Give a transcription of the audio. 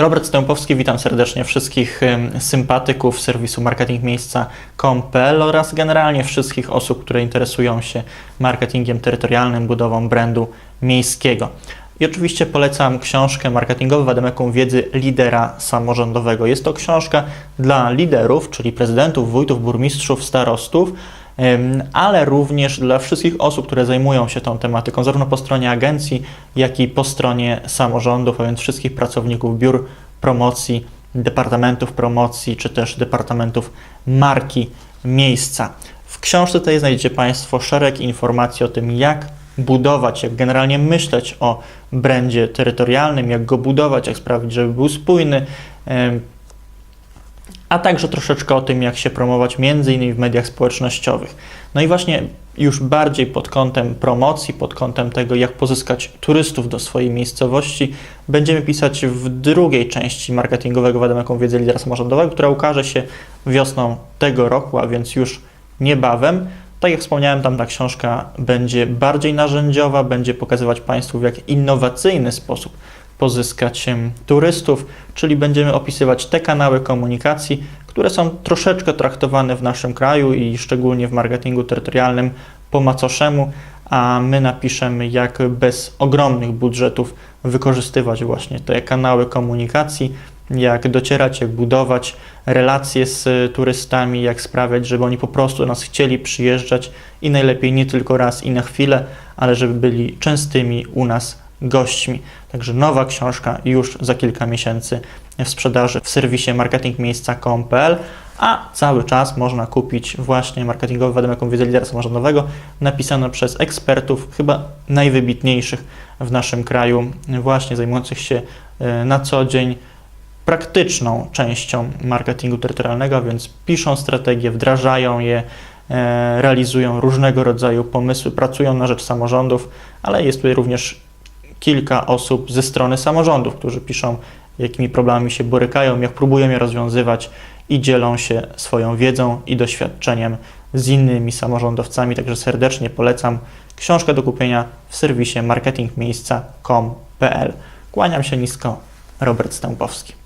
Robert Stępowski, witam serdecznie wszystkich sympatyków serwisu marketingmiejsca.com.pl oraz generalnie wszystkich osób, które interesują się marketingiem terytorialnym, budową brandu miejskiego. I oczywiście polecam książkę marketingową Wademeką Wiedzy Lidera Samorządowego. Jest to książka dla liderów, czyli prezydentów, wójtów, burmistrzów, starostów, ale również dla wszystkich osób, które zajmują się tą tematyką, zarówno po stronie agencji, jak i po stronie samorządów, a więc wszystkich pracowników biur promocji, departamentów promocji, czy też departamentów marki miejsca. W książce tej znajdziecie Państwo szereg informacji o tym, jak budować, jak generalnie myśleć o brandzie terytorialnym, jak go budować, jak sprawić, żeby był spójny, a także troszeczkę o tym, jak się promować innymi w mediach społecznościowych. No i właśnie już bardziej pod kątem promocji, pod kątem tego, jak pozyskać turystów do swojej miejscowości, będziemy pisać w drugiej części marketingowego Wademeką Wiedzy Lidera Samorządowego, która ukaże się wiosną tego roku, a więc już niebawem. Tak jak wspomniałem, tam ta książka będzie bardziej narzędziowa, będzie pokazywać Państwu, w jak innowacyjny sposób pozyskać turystów, czyli będziemy opisywać te kanały komunikacji, które są troszeczkę traktowane w naszym kraju i szczególnie w marketingu terytorialnym po macoszemu, a my napiszemy, jak bez ogromnych budżetów wykorzystywać właśnie te kanały komunikacji, jak docierać, jak budować relacje z turystami, jak sprawiać, żeby oni po prostu nas chcieli przyjeżdżać i najlepiej nie tylko raz i na chwilę, ale żeby byli częstymi u nas gośćmi. Także nowa książka już za kilka miesięcy w sprzedaży w serwisie marketingmiejsca.com.pl, a cały czas można kupić właśnie marketingowy wademeką wiedzy lidera samorządowego, napisane przez ekspertów, chyba najwybitniejszych w naszym kraju, właśnie zajmujących się e, na co dzień praktyczną częścią marketingu terytorialnego, więc piszą strategie, wdrażają je, e, realizują różnego rodzaju pomysły, pracują na rzecz samorządów, ale jest tutaj również kilka osób ze strony samorządów, którzy piszą, jakimi problemami się borykają, jak próbują je rozwiązywać i dzielą się swoją wiedzą i doświadczeniem z innymi samorządowcami. Także serdecznie polecam książkę do kupienia w serwisie marketingmiejsca.com.pl. Kłaniam się nisko, Robert Stępowski.